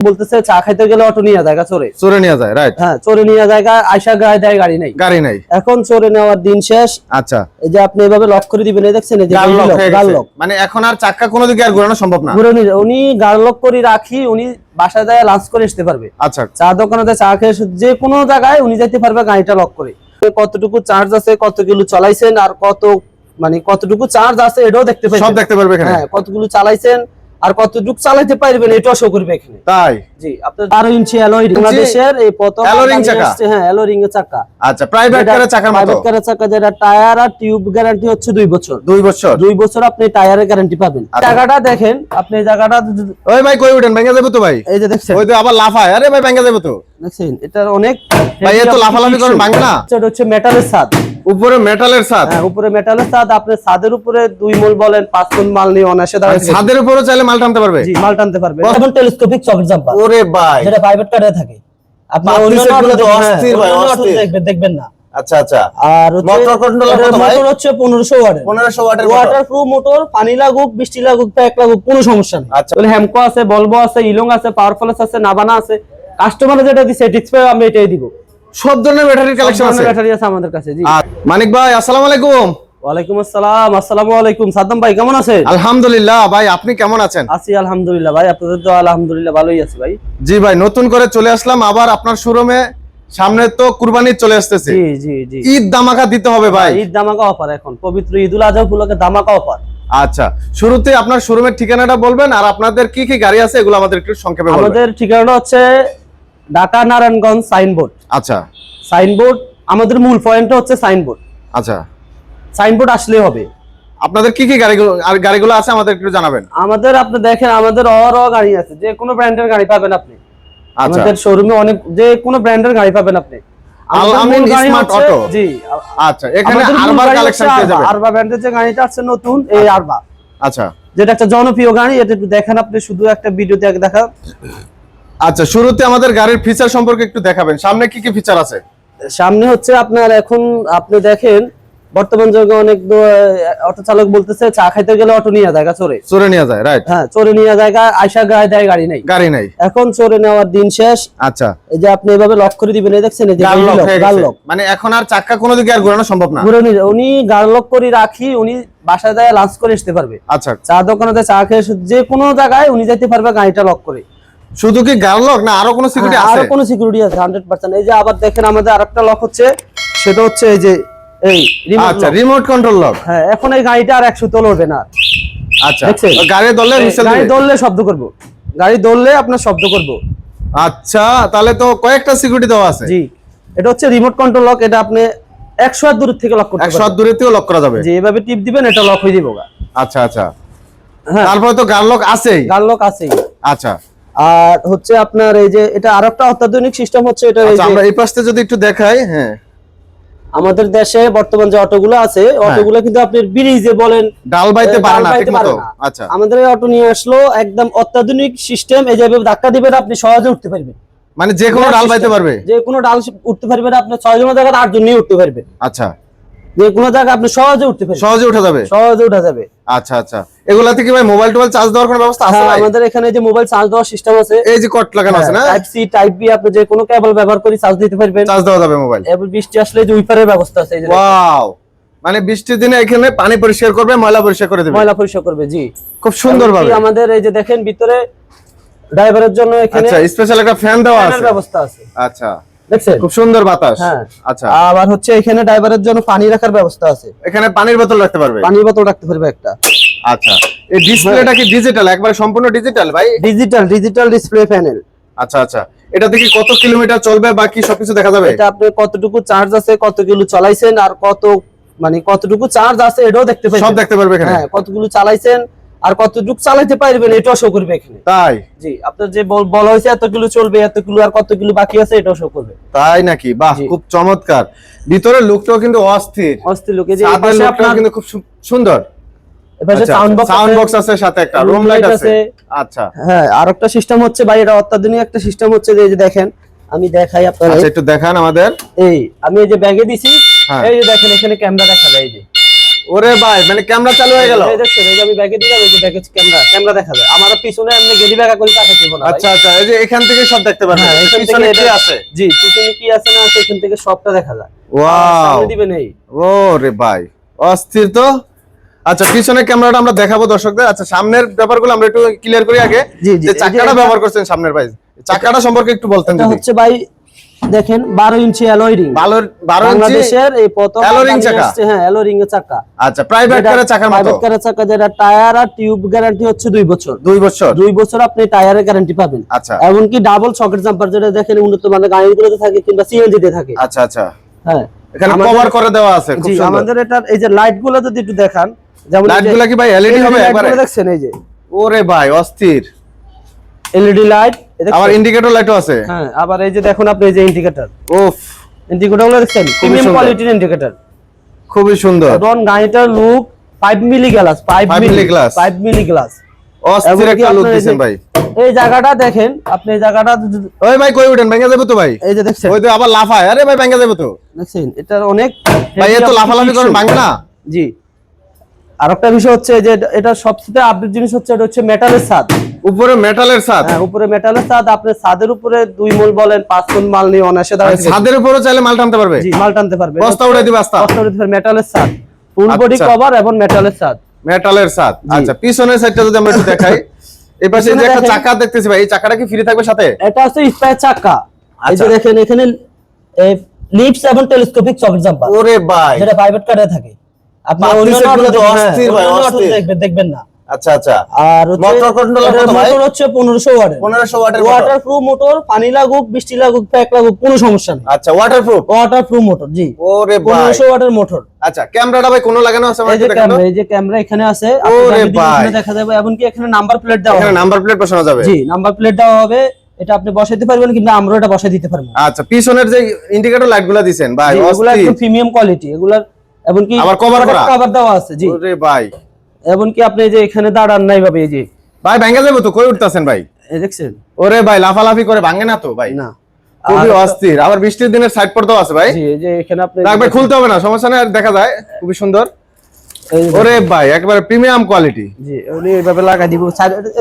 বলতেছে চা খাইতে গেলে অটো নিয়ে যায় চোরে। চোরে নিয়ে যায় রাইট হ্যাঁ চোরে নিয়ে যায় আয়সা গায়ে দেয় গাড়ি নাই। গাড়ি নাই। এখন চোরে নেওয়ার দিন শেষ। আচ্ছা। এই যে আপনি এভাবে লক করে দিবেন এই দেখছেন এই যে গাল লক লক মানে এখন আর চাক্কা কোনো দিকে আর ঘোরানো সম্ভব না। ঘুরে নিয়ে- উনি গাল লক করে রাখি উনি বাসায় যায় লাঞ্চ করে আসতে পারবে। আচ্ছা। চা দোকানে চা খেয়ে যে কোনো জায়গায় উনি যাইতে পারবে গাড়িটা লক করে। কতটুকু চার্জ আছে কত কিলো চালাইছেন আর কত মানে কতটুকু চার্জ আছে এটাও দেখতে সব দেখতে পারবে এখানে। হ্যাঁ কতগুলো চালাইছেন আর কতটুকু চালাইতে পারবেন এটাও শো করবে এখানে। তাই? জি আপনার বারো ইঞ্চি অ্যালয় বাংলাদেশের এই প্রথম ring চাকা? হ্যাঁ অ্যালয় রিং এর চাকা। আচ্ছা প্রাইভেট কারের চাকার মতো? প্রাইভেট কারের চাকা যেটা টায়ার আর টিউব গ্যারান্টি হচ্ছে দুই বছর। দুই বছর? দুই বছর আপনি টায়ারের গ্যারান্টি পাবেন। আচ্ছা। জায়গাটা দেখেন আপনি জায়গাটা ওই ভাই কই উঠেন? ভেঙে যাবে তো ভাই? এই যে দেখছেন। ওই তো আবার লাফায়। আরে ভাই ভেঙে যাবে তো। দেখছেন এটার অনেক ভাই, এ তো লাফালাফি করেন, ভাঙবে না? এটা হচ্ছে মেটালের ছাদ। উপরে মেটালের ছাদ হ্যাঁ উপরে মেটালের ছাদ আপনি ছাদের উপরে দুই মূল বলেন পাঁচ মূল মাল নিয়ে দাঁড়াতে ছাদের উপরে চাইলে মাল টানতে পারবে? জি মাল টানতে পারবে যেমন টেলিস্কোপিক চকেট জাম্পার ওরে ভাই। যেটা প্রাইভেট কারে থাকে। আপনি অস্থির ভাই, অস্থির। দেখবেন দেখবেন না। আচ্ছা আচ্ছা। আর Motor controller কত ভাই? মোটর হচ্ছে ওয়াটের। ওয়াটের মোটর পানি লাগুক বৃষ্টি লাগুক প্যাক লাগুক কোনো সমস্যা নেই। আচ্ছা। তাহলে হ্যামকো আছে বলব আছে ইলং আছে পাওয়ারফুলস আছে নাবানা আছে। কাস্টমার যেটা দিছে ডিসপ্লে আমরা এটাই দিব। সব ধরনের ব্যাটারির কালেকশন আছে। ব্যাটারি আছে আমাদের কাছে জি। মানিক ভাই আসসালামু আলাইকুম। ওয়ালাইকুম আসসালাম আসসালামু আলাইকুম। সাদ্দাম ভাই কেমন আছেন? আলহামদুলিল্লাহ ভাই আপনি কেমন আছেন? আছি আলহামদুলিল্লাহ ভাই আপনাদের তো আলহামদুলিল্লাহ ভালোই আছি ভাই। জি ভাই নতুন করে চলে আসলাম আবার আপনার শোরুমে সামনে তো কুরবানি চলে আসতেছে। জি জি জি। ঈদ দামাকা দিতে হবে ভাই। ঈদ দামাকা অফার এখন পবিত্র ঈদুল আজহা উপলক্ষে দামাকা অফার আচ্ছা শুরুতে আপনার শোরুমের ঠিকানাটা বলবেন আর আপনাদের কি কি গাড়ি আছে এগুলো আমাদের একটু সংক্ষেপে আমাদের ঠিকানাটা হচ্ছে ঢাকা নারায়ণগঞ্জ সাইনবোর্ড। আচ্ছা। সাইনবোর্ড আমাদের মূল পয়েন্টটা হচ্ছে সাইনবোর্ড। আচ্ছা। সাইনবোর্ড আসলে হবে। আপনাদের কি কি গাড়িগুলো আর গাড়িগুলো আছে আমাদের একটু জানাবেন। আমাদের আপনি দেখেন আমাদের অর গাড়ি আছে যে কোনো ব্র্যান্ডের গাড়ি পাবেন আপনি। আচ্ছা। আমাদের শোরুমে অনেক যে কোনো ব্র্যান্ডের গাড়ি পাবেন আপনি। Smart auto. জি। আচ্ছা এখানে আমাদের মূল আরবার গাড়ি কালেকশন পেয়ে যাবেন। আরবা ব্র্যান্ডের যে গাড়িটা আছে নতুন এই আরবা আচ্ছা। যেটা একটা জনপ্রিয় গাড়ি এটা একটু দেখেন আপনি শুধু একটা ভিডিওতে দেখা। আচ্ছা শুরুতে আমাদের গাড়ির ফিচার সম্পর্কে একটু দেখাবেন। সামনে কি কি ফিচার আছে? সামনে হচ্ছে আপনার এখন আপনি দেখেন বর্তমান যুগে অনেক অটো চালক বলতেছে চা খাইতে গেলে অটো নিয়ে যায় চোরে। চোরে নিয়ে যায় রাইট হ্যাঁ চোরে নিয়ে যায় আয়সা গায়ে দেয় গাড়ি নাই। গাড়ি নাই। এখন চোরে নেওয়ার দিন শেষ। আচ্ছা। এই যে আপনি এভাবে লক করে দিবেন এই দেখছেন এই যে গাল লক মানে এখন আর চাকা কোনো দিকে আর ঘোরানো সম্ভব না। ঘুরে নিয়ে উনি গাল লক করে রাখি উনি বাসায় যায় লাঞ্চ করে আসতে পারবে। আচ্ছা। চা দোকানে চা খেয়ে যে কোনো জায়গায় উনি যাইতে পারবে গাড়িটা লক করে। শুধু কি গাল লক না আরও কোনো সিকিউরিটি হ্যাঁ, আছে আরও কোনো সিকিউরিটি আছে হান্ড্রেড পার্সেন্ট এই যে আবার দেখেন আমাদের আরেকটা লক হচ্ছে সেটা হচ্ছে এই যে এই remote আচ্ছা রিমোট কন্ট্রোল লক হ্যাঁ এখন এই গাড়িটা আর একশো তোলবে না আচ্ছা গাড়ি দলে হুইসেল গাড়ি দৌড়লে শব্দ করব। গাড়ি দৌড়লে আপনার শব্দ করব। আচ্ছা তাহলে তো কয়েকটা সিকিউরিটি দেওয়া আছে। জি এটা হচ্ছে রিমোট কন্ট্রোল লক এটা আপনি একশো হাত দূর থেকে লক করতে একশো হাত পারবেন। দূরে থেকেও লক করা যাবে। যে এভাবে টিপ দিবেন এটা লক হয়ে গা। আচ্ছা আচ্ছা। হ্যাঁ। তারপরে তো গাল লক আছেই। গাল লক আছেই। আচ্ছা। আর হচ্ছে আপনার এই যে এটা আরেকটা অত্যাধুনিক সিস্টেম হচ্ছে এটা আচ্ছা আমরা এই পাশে যদি একটু দেখাই হ্যাঁ। আমাদের দেশে বর্তমান যে অটোগুলো আছে অটোগুলো কিন্তু আপনি ব্রিজে বলেন ডাল বাইতে পারে না ঠিক মতো আচ্ছা। আমাদের এই অটো নিয়ে আসলো একদম অত্যাধুনিক সিস্টেম এই যে এভাবে ধাক্কা দিবেন আপনি সহজে উঠতে পারবেন। মানে যে কোনো ডাল বাইতে পারবে? যে কোনো ডাল উঠতে পারবে আপনি ছয় জনের জায়গায় আট জন নিয়ে উঠতে পারবে আচ্ছা। যে কোনো আপনি সহজে উঠতে পারবেন। সহজে উঠে যাবে? সহজে উঠা যাবে। আচ্ছা আচ্ছা। এগুলাতে কি ভাই মোবাইল টোবাইল চার্জ দেওয়ার কোনো ব্যবস্থা আছে হ্যাঁ আমাদের এখানে যে মোবাইল চার্জ দেওয়ার সিস্টেম আছে। এই যে কট লাগানো আছে না? টাইপ সি টাইপ বি আপনি যে কোনো কেবল ব্যবহার করে চার্জ দিতে পারবেন। চার্জ দেওয়া যাবে মোবাইল এবার বৃষ্টি আসলে যে উইপারের ব্যবস্থা আছে এই যে ওয়াও মানে বৃষ্টির দিনে এখানে পানি পরিষ্কার করবে ময়লা পরিষ্কার করে দেবে। ময়লা পরিষ্কার করবে জি। খুব সুন্দর ভাবে আমাদের এই যে দেখেন ভিতরে ড্রাইভারের জন্য এখানে আচ্ছা স্পেশাল একটা ফ্যান দেওয়া আছে। ব্যবস্থা আছে। আচ্ছা। দেখছেন? খুব সুন্দর বাতাস। হ্যাঁ। আচ্ছা। আবার হচ্ছে এখানে ড্রাইভারের জন্য পানি রাখার ব্যবস্থা আছে। এখানে পানির বোতল রাখতে পারবে? পানির বোতল রাখতে পারবে একটা। আচ্ছা। এই ডিসপ্লেটা কি ডিজিটাল একবারে সম্পূর্ণ ডিজিটাল ভাই? ডিজিটাল ডিজিটাল ডিসপ্লে প্যানেল আচ্ছা আচ্ছা। এটা থেকে কত কিলোমিটার চলবে বাকি সবকিছু দেখা যাবে? এটা আপনি কতটুকু চার্জ আছে কত কিলো চালাইছেন আর কত মানে কতটুকু চার্জ আছে এটাও দেখতে সব দেখতে পারবে এখানে? হ্যাঁ কতগুলো চালাইছেন আর কতটুকু চালাইতে পারবেন এটাও শো করবে এখানে। তাই? জি আপনার যে বল- হয়েছে এত কিলো চলবে এত কিলো আর কত কিলো বাকি আছে এটাও শো করবে। তাই নাকি? বাহ খুব চমৎকার। ভিতরের লুকটাও কিন্তু অস্থির। অস্থির লোকে যে ছাদের এপাশে আপনার কিন্তু খুব সুন্দর। এপাশে সাউন্ড বক্স সাউন্ড বক্স আছে সাথে একটা room রুম লাইট আছে। আছে। আচ্ছা। হ্যাঁ আর একটা সিস্টেম হচ্ছে ভাই এটা অত্যাধুনিক একটা সিস্টেম হচ্ছে যে দেখেন আমি দেখাই আপনার আচ্ছা একটু দেখান আমাদের। এই আমি এই যে ব্যাগে দিছি হ্যাঁ। এই যে দেখেন এখানে ক্যামেরা দেখা যায় এই যে। ওরে ভাই মানে ক্যামেরা চালু হয়ে গেল। এই দেখছেন এই যে আমি ব্যাগে দিলাম এই যে ব্যাগে ক্যামেরা ক্যামেরা দেখা যায় আমার পিছনে এমনি গেলি ব্যাগা করে তাকাতে দিব না আচ্ছা আচ্ছা এই যে এখান থেকে সব দেখতে পারবেন। হ্যাঁ এখান থেকে কি আছে? জি পিছনে কি আছে না আছে এখান থেকে সবটা দেখা যায়। ওয়াও সামনে দিবেন এই ও রে ভাই অস্থির তো। আচ্ছা পিছনের ক্যামেরাটা আমরা দেখাবো দর্শকদের। আচ্ছা সামনের ব্যাপারগুলো আমরা একটু ক্লিয়ার করি আগে। যে চাকাটা ব্যবহার করছেন সামনের ভাই চাকাটা সম্পর্কে একটু বলতেন হচ্ছে ভাই দেখেন বারো ইঞ্চি অ্যালয় রিং বারো বারো ইঞ্চি বাংলাদেশের এই প্রথম চাকা? হ্যাঁ অ্যালয় রিং এর চাকা। আচ্ছা প্রাইভেট কারের চাকার মতো? প্রাইভেট কারের চাকা যেটা টায়ার আর টিউব গ্যারান্টি হচ্ছে দুই বছর। দুই বছর? দুই বছর আপনি টায়ারের গ্যারান্টি পাবেন। আচ্ছা। এমনকি ডাবল সকেট জাম্পার যেটা দেখেন উন্নত মানের গাড়িগুলোতে থাকে কিংবা সিএনজি তে থাকে। আচ্ছা আচ্ছা। হ্যাঁ। এখানে আমাদের- কভার করে দেওয়া আছে খুব সুন্দর। আমাদের এটা এই যে লাইটগুলো যদি একটু দেখান যেমন লাইটগুলা কি ভাই এলইডি হবে একবারে? দেখছেন এই যে। ওরে ভাই অস্থির। এলইডি লাইট আবার ইন্ডিকেটর লাইটও আছে। হ্যাঁ আবার এই যে দেখুন আপনি এই যে ইন্ডিকেটর উফ। ইন্ডিকেটরগুলো দেখছেন? প্রিমিয়াম কোয়ালিটির ইন্ডিকেটর খুবই সুন্দর। এবং গাড়িটার look 5 milli glass 5 5 milli glass। 5 milli glass অস্থির একটা লুক যে- ভাই। এই জায়গাটা দেখেন আপনি এই জায়গাটা ওই ভাই কই উঠেন? ভেঙে যাবে তো ভাই। এই যে দেখছেন। ওই তো আবার লাফায়। আরে ভাই ভেঙে যাবে তো। দেখছেন এটার অনেক ভাই এত লাফালাফি করেন। ভাঙবে না। জি। আর একটা বিষয় হচ্ছে যে এটা- সবচেয়ে আপডেট জিনিস হচ্ছে এটা হচ্ছে মেটালের ছাদ উপরে মেটালের ছাদ হ্যাঁ উপরে মেটালের ছাদ আপনি ছাদের উপরে দুই মূল বলেন পাঁচ মূল মাল নিয়ে অনায়াসে দাঁড়ায় ছাদের উপরও চাইলে মাল টানতে পারবে? জি মাল টানতে পারবে। বস্তা উড়াই দিবে আস্তা? বস্তা উড়াই দিবে মেটালের ছাদ ফুল বডি আচ্ছা। কভার এবং মেটালের ছাদ মেটালের ছাদ আচ্ছা পিছনের সাইডটা যদি আমরা একটু দেখাই। এই পাশে যে একটা চাকা দেখতেছি ভাই এই চাকাটা কি ফ্রি থাকবে সাথে? এটা হচ্ছে স্পেয়ার চাকা। এই যে আচ্ছা। দেখেন এখানে লিপস এবং টেলিস্কোপিক চকেট জাম্পার ওরে ভাই। যেটা প্রাইভেট কারে থাকে। আপনি দেখবেন, হ্যাঁ। দেখবেন না। আচ্ছা আচ্ছা। আর মোটর হচ্ছে 1500 ওয়াটের পনেরোশো ওয়াটের ওয়াটার প্রুফ মোটর পানি লাগুক বৃষ্টি লাগুক প্যাক লাগুক কোনো সমস্যা নেই। আচ্ছা ওয়াটারপ্রুফ ওয়াটার প্রুফ মোটর জি। ওরে ভাই। 1500 ওয়াটের মোটর আচ্ছা ক্যামেরাটা ভাই কোনো লাগানো আছে এই যে দেখানো ক্যামেরা এই যে ক্যামেরা এখানে আছে। আপনি ওরে ভাই। দেখা যাবে এখানে নাম্বার প্লেট দেওয়া এখানে নাম্বার প্লেট বসানো যাবে। জি নাম্বার প্লেট দেওয়া হবে। এটা আপনি বসাইতে পারবেন কিন্তু আমরা এটা বসাই দিতে পারব। আচ্ছা পিছনের যে ইন্ডিকেটর লাইটগুলা দিছেন ভাই এগুলা একদম প্রিমিয়াম কোয়ালিটি এগুলার এমনকি আবার করা? কভার দেওয়া আছে জি। ওরে ভাই। এমনকি আপনি যে এখানে দাঁড়ান নাই ভাবে এই যে। ভাই ভেঙে যাবে তো কই উঠতাছেন ভাই? এই দেখছেন? ওরে ভাই লাফালাফি করে ভাঙে না তো ভাই। না। খুবই অস্থির। আবার বৃষ্টির দিনের সাইড পর্দাও আছে ভাই। জি যে এখানে আপনি রাখ খুলতে হবে না সমস্যা নেই আর দেখা যায় খুবই সুন্দর। ওরে ভাই একবারে প্রিমিয়াম কোয়ালিটি জি উনি এইভাবে লাগাই দিব।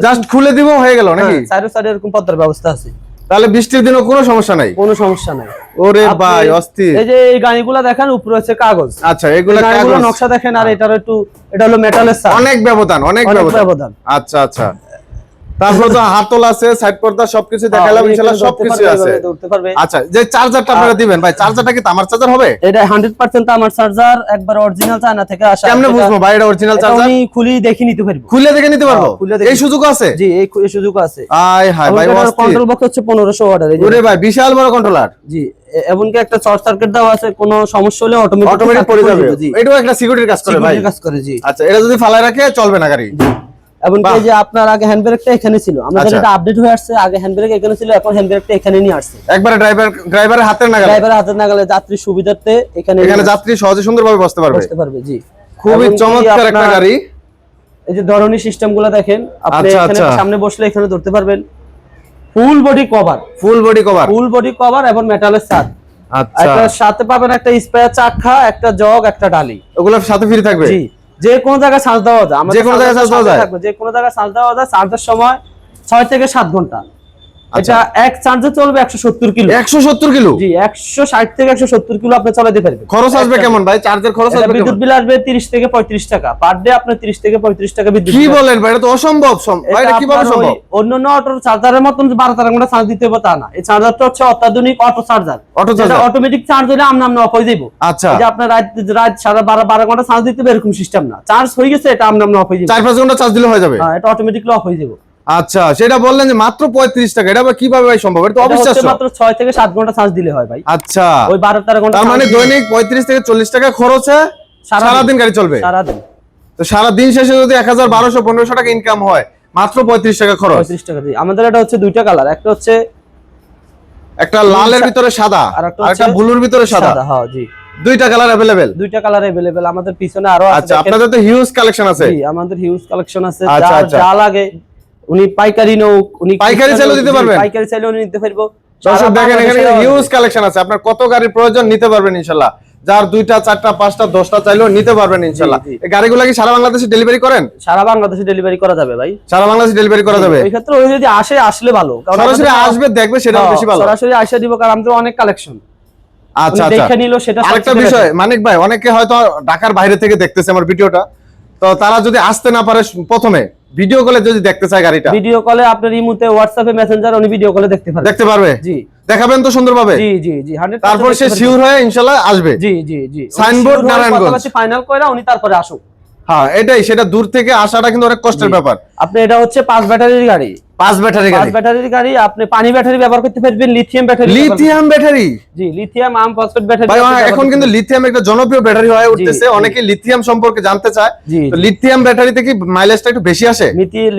জাস্ট খুলে দিব হয়ে গেল নাকি? হ্যাঁ, সাইডে সাইডে এরকম পদ্মার ব্যবস্থা আছে। তাহলে বৃষ্টির দিনও কোনো সমস্যা নাই? কোনো সমস্যা নাই। ওরে ভাই অস্থির। এই যে এই গাড়িগুলা দেখেন উপরে হচ্ছে কাগজ। আচ্ছা এগুলা কাগজ। নকশা দেখেন আর এটার একটু এটা হলো মেটালের সার। অনেক ব্যবধান অনেক ব্যবধান। আচ্ছা আচ্ছা। তারপর তো হাতল আছে সাইড পর্দা সবকিছু দেখালাম হ্যাঁ, ইনশাআল্লাহ সবকিছু আছে। আচ্ছা যে চার্জারটা আপনারা দিবেন ভাই চার্জারটা কি তামার চার্জার হবে? এটা হান্ড্রেড পার্সেন্ট আমার চার্জার একবার অরিজিনাল চায়না থেকে আসা। কেমনে বুঝব ভাই এটা অরিজিনাল চার্জার আমি খুলি দেখে নিতে পারব। খুলে দেখে নিতে পারব? হ্যাঁ, খুলে দেখে এই সুযোগ আছে? জি এই সুযোগ আছে। আয় ভাই কন্ট্রোল বক্স হচ্ছে ওরে ভাই বিশাল বড় কন্ট্রোলার জি এমনকি একটা শর্ট সার্কিট দেওয়া আছে কোনো সমস্যা হলে অটোমেটিক অটোমেটিক পড়ে যাবে। এটাও একটা সিকিউরিটির কাজ করে ভাই। কাজ করে জি। আচ্ছা এটা যদি ফালায় রাখে চলবে না গাড়ি। বাহ। এই যে আপনার আগে হ্যান্ড ব্রেকটা এখানে ছিল। আমাদের। এটা আপডেট হয়ে আসছে আগে হ্যান্ড ব্রেক এখানে ছিল এখন হ্যান্ড ব্রেকটা এখানে নিয়ে আসছে। একবারে ড্রাইভার ড্রাইভারের হাতের নাগালে? ড্রাইভার হাতের নাগালে যাত্রী সুবিধার্থে এখানে এখানে যাত্রী সহজে সুন্দরভাবে বসতে পারবে? বসতে পারবে জি। খুবই চমৎকার একটা গাড়ি। এই যে ধরনী সিস্টেমগুলো দেখেন আপনি আচ্ছা, এখানে আচ্ছা। সামনে বসলে এখানে ধরতে পারবেন। Full body cover full body cover full body cover এবং মেটালের ছাদ। আচ্ছা। একটা সাথে পাবেন একটা স্পেয়ার চাকা একটা জগ একটা ডালি। ওগুলোর সাথে ফ্রি থাকবে? জি। যে কোনো জায়গায় সাজ দেওয়া যায় আমাদের যে কোনো জায়গায় সাজ দেওয়া যায়? যে কোনো জায়গায় সাজ দেওয়া যায় চার্জের সময় ছয় থেকে সাত ঘণ্টা। এটা এক চার্জে চলবে কিলো। কিলো? জি থেকে কিলো আপনি চালাতে পারবেন। খরচ আসবে কেমন ভাই? চার্জের খরচ আসবে বিদ্যুৎ বিল আসবে তিরিশ থেকে পঁয়ত্রিশ টাকা। পার ডে থেকে পঁয়ত্রিশ টাকা বিদ্যুৎ কি বলেন ভাই? এটা তো অসম্ভব। সম- ভাই এটা এটা কীভাবে সম্ভব? অন্যান্য অটোর চার্জারের মতন চার্জ দিতে হবে তা না। এই চার্জারটা হচ্ছে অত্যাধুনিক auto charger Auto charger? Automatic charge হলে আমনা আমনা অফ হয়ে যাব আচ্ছা। যে আপনার রাত রাত সারা বারো বারো ঘণ্টা চার্জ দিতে হবে এরকম সিস্টেম না। চার্জ হয়ে গেছে এটা আমনা আমনা অফ হয়ে যাবে চার পাঁচ ঘণ্টা চার্জ দিলে হয়ে যাবে। হ্যাঁ এটা অটোমেটিকলি অফ হয়ে যাবে আচ্ছা সেটা বললেন যে মাত্র পঁয়ত্রিশ টাকা এটা আবার কিভাবে ভাই সম্ভব এটা তো এটা হচ্ছে অবিশ্বাস্য মাত্র ছয় থেকে সাত ঘন্টা চার্জ দিলে হয় ভাই আচ্ছা ওই বারো তেরো ঘন্টা তার মানে charge দিলে দৈনিক পঁয়ত্রিশ থেকে চল্লিশ টাকা খরচে সারাদিন। সারাদিন গাড়ি চলবে সারাদিন তো সারা দিন শেষে যদি এক হাজার বারোশো পনেরোশো টাকা ইনকাম হয় মাত্র পঁয়ত্রিশ টাকা খরচ পঁয়ত্রিশ টাকা দিয়ে আমাদের এটা হচ্ছে দুইটা কালার একটা হচ্ছে একটা লালের ভিতরে সাদা আর আর একটা একটা হচ্ছে ব্লুর ভিতরে সাদা হ্যাঁ জি দুইটা কালার অ্যাভেলেবেল দুইটা কালার अवेलेबल আমাদের পিছনে আরো আছে আচ্ছা দেখেন। আপনাদের তো হিউজ কালেকশন আছে জি আমাদের হিউজ কালেকশন আছে আচ্ছা, যা- আচ্ছা। যা লাগে উনি পাইকারি নোক উনি পাইকারি চাইলেও দিতে পারবেন? পাইকারি চাইলেও উনি নিতে পারব। দর্শক দেখেন এখানে হিউজ কালেকশন আছে। আপনার কত গাড়ির প্রয়োজন নিতে পারবেন ইনশাল্লাহ। যার দুইটা চারটা পাঁচটা দশটা চাইলেও নিতে পারবেন ইনশাল্লাহ। এই গাড়িগুলো কি সারা বাংলাদেশে ডেলিভারি করেন? সারা বাংলাদেশে ডেলিভারি করা যাবে ভাই। সারা বাংলাদেশে ডেলিভারি করা যাবে? ওই ক্ষেত্রে ওই যদি আসে আসলে ভালো। কারণ সরাসরি আসবে দেখবে সেটা হ্যাঁ, বেশি ভালো। সরাসরি আসে দিব কারণ আমাদের অনেক কালেকশন আচ্ছা আচ্ছা। দেখে নিল সেটা আরেকটা বিষয় মানিক ভাই অনেকে হয়তো ঢাকার বাইরে থেকে দেখতেছে আমার ভিডিওটা। তো তারা যদি আসতে না পারে প্রথমে ভিডিও কলে যদি দেখতে চায় গাড়িটা। ভিডিও কলে আপনার ইমুতে হোয়াটসঅ্যাপে মেসেঞ্জার উনি ভিডিও কলে দেখতে পারবে দেখতে পারবে? জি। দেখাবেন তো সুন্দরভাবে? জি জি জি 100% তারপর সে সিওর হয় ইনশাল্লাহ আসবে। জি জি জি। সাইনবোর্ড নারায়ণগঞ্জ। ফাইনাল কইরা উনি তারপরে আসুক। হ্যাঁ এটাই সেটা দূর থেকে আসাটা কিন্তু অনেক কষ্টের ব্যাপার। আপনি এটা হচ্ছে পাঁচ ব্যাটারির গাড়ি। পাঁচ ব্যাটারি পাঁচ গাড়ি। ব্যাটারির গাড়ি আপনি পানি ব্যাটারি ব্যবহার করতে পারবেন লিথিয়াম ব্যাটারি লিথিয়াম ব্যাটারি? জি লিথিয়াম আম ফসফেট ব্যাটারি ভাই এখন কিন্তু লিথিয়াম একটা জনপ্রিয় ব্যাটারি হয়ে উঠতেছে অনেকে লিথিয়াম সম্পর্কে জানতে চায়। তো লিথিয়াম ব্যাটারিতে কি মাইলেজটা একটু বেশি আসে?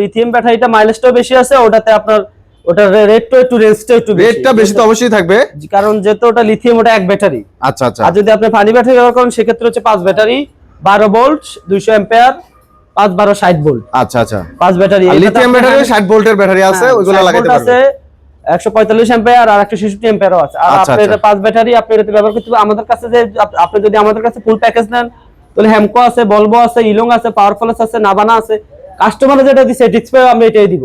লিথিয়াম ব্যাটারিটা মাইলেজটাও বেশি আছে ওটাতে আপনার ওটার রেটটা একটু রেঞ্জটা একটু রেটটা বেশি তো অবশ্যই থাকবে। কারণ যেহেতু ওটা লিথিয়াম ওটা এক ব্যাটারি। আচ্ছা আচ্ছা। আর যদি আপনি পানি ব্যাটারি ব্যবহার করেন সেক্ষেত্রে হচ্ছে পাঁচ ব্যাটারি। বারো ভোল্ট দুইশো এম্পিয়ার পাঁচ বারো ষাট ভোল্ট। আচ্ছা আচ্ছা। পাঁচ ব্যাটারি লিথিয়াম ব্যাটারি 60 ভোল্টের ব্যাটারি আছে ওইগুলো লাগাইতে হ্যাঁ, আছে পারবেন একশো পঁয়তাল্লিশ এম্পিয়ার আর একশো ছেষট্টি এম্পিয়ারও আছে। আর আচ্ছা, আচ্ছা। পাঁচ ব্যাটারি আপনি ব্যবহার করতে আমাদের কাছে যে আপনি যদি আমাদের কাছে ফুল প্যাকেজ নেন তাহলে হ্যামকো আছে বলব আছে ইলং আছে পাওয়ারফুলস আছে নাবানা আছে। কাস্টমার যেটা দিচ্ছে ডিসপ্লে আমরা এটাই দিব।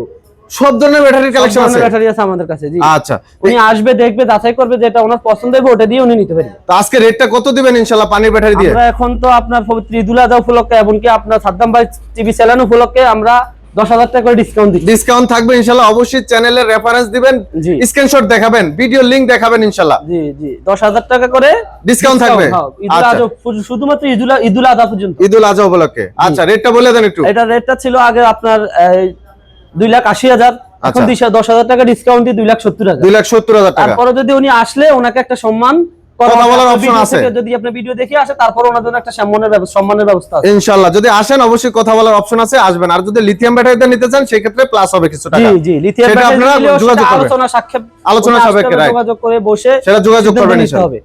সব ধরনের ব্যাটারির কালেকশন আছে? ব্যাটারি আছে আমাদের কাছে জি। আচ্ছা। উনি আসবে দেখবে যাচাই করবে যেটা ওনার পছন্দ হবে ওটা দিয়ে উনি নিতে পারবেন তো আজকে রেটটা কত দিবেন ইনশাআল্লাহ পানির ব্যাটারি দিয়ে? আমরা এখন তো আপনার পবিত্র ঈদুল আজহা উপলক্ষে এমনকি আপনার সাদ্দাম ভাই টিভি চ্যানেল উপলক্ষে আমরা দশ হাজার টাকা করে ডিসকাউন্ট দিচ্ছি। ডিসকাউন্ট থাকবে ইনশাআল্লাহ অবশ্যই চ্যানেলের রেফারেন্স দিবেন। স্ক্রিনশট দেখাবেন ভিডিও লিংক দেখাবেন ইনশাআল্লাহ জি জি। দশ হাজার টাকা করে Discount থাকবে? হ্যাঁ, আচ্ছা। শুধুমাত্র ঈদুল ঈদুল আজহা পর্যন্ত। ঈদুল আজহা উপলক্ষে। আচ্ছা রেটটা বলে দেন একটু। এটা রেটটা ছিল আগে আপনার দুই লাখ আশি হাজার। এখন আচ্ছা। দশ হাজার টাকা ডিসকাউন্ট দিয়ে দুই লাখ সত্তর হাজার। দুই লাখ সত্তর হাজার টাকা। তারপরে যদি উনি আসলে ওনাকে একটা সম্মান যদি আপনি ভিডিও দেখে আসে তারপর ওনার জন্য একটা সম্মানের ব্যবস্থা সম্মানের ব্যবস্থা আছে। ইনশাআল্লাহ। যদি আসেন অবশ্যই কথা বলার অপশন আছে আসবেন। আর যদি লিথিয়াম ব্যাটারিতে নিতে চান সেক্ষেত্রে প্লাস হবে কিছু টাকা। জি লিথিয়াম ব্যাটারি আপনারা নিলেও যোগাযোগ সেটা করবেন। আলোচনা সাক্ষেপ আলোচনা সাপেক্ষে, যোগাযোগ করে বসে সেটা যোগাযোগ করবেন ইনশাআল্লাহ।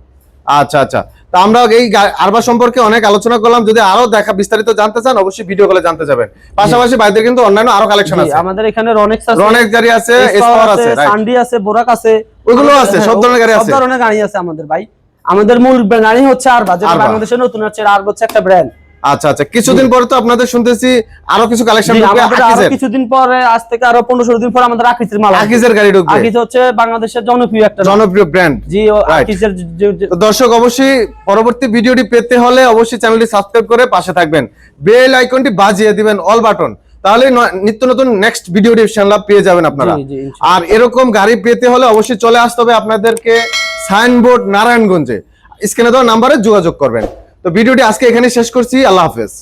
আচ্ছা আচ্ছা। তা আমরা এই আরবা সম্পর্কে অনেক আলোচনা করলাম। যদি আরও দেখা বিস্তারিত জানতে চান অবশ্যই ভিডিও কলে জানতে যাবেন। পাশাপাশি বাইদের কিন্তু অন্যান্য আরও কালেকশন আছে। আমাদের এখানে রনেক্স আছে রনেক্স গাড়ি আছে এসপাওয়ার আছে সান্ডি আছে বোরাক আছে। ওগুলো আছে, সব হ্যাঁ, ধরনের গাড়ি আছে। সব। ধরনের গাড়ি আছে আমাদের ভাই। আমাদের মূল গাড়ি হচ্ছে আরবা যেটা বাংলাদেশে বাংলাদেশের নতুন হচ্ছে আরবা হচ্ছে একটা ব্র্যান্ড আচ্ছা আচ্ছা। কিছুদিন পরে তো আপনাদের শুনতেছি আরও কিছু কালেকশন কিছুদিন পরে আজ থেকে আরও পনেরো ষোলো দিন পর আমাদের আকিজের মাল। আকিজের গাড়ি ঢুকবে। আকিজ হচ্ছে বাংলাদেশের জনপ্রিয় একটা জনপ্রিয় ব্র্যান্ড জি আকিজের দর্শক অবশ্যই পরবর্তী ভিডিওটি পেতে হলে অবশ্যই চ্যানেলটি সাবস্ক্রাইব করে পাশে থাকবেন। বেল আইকনটি বাজিয়ে দিবেন অল বাটন তাহলে নিত্য নতুন নেক্সট ভিডিওটি ইনশাআল্লাহ পেয়ে যাবেন আপনারা। আর এরকম গাড়ি পেতে হলে অবশ্যই চলে আসতে হবে আপনাদেরকে সাইনবোর্ড নারায়ণগঞ্জে। স্ক্রিনে দেওয়া নাম্বারে যোগাযোগ করবেন। তো ভিডিওটি আজকে এখানে শেষ করছি আল্লাহ হাফেজ।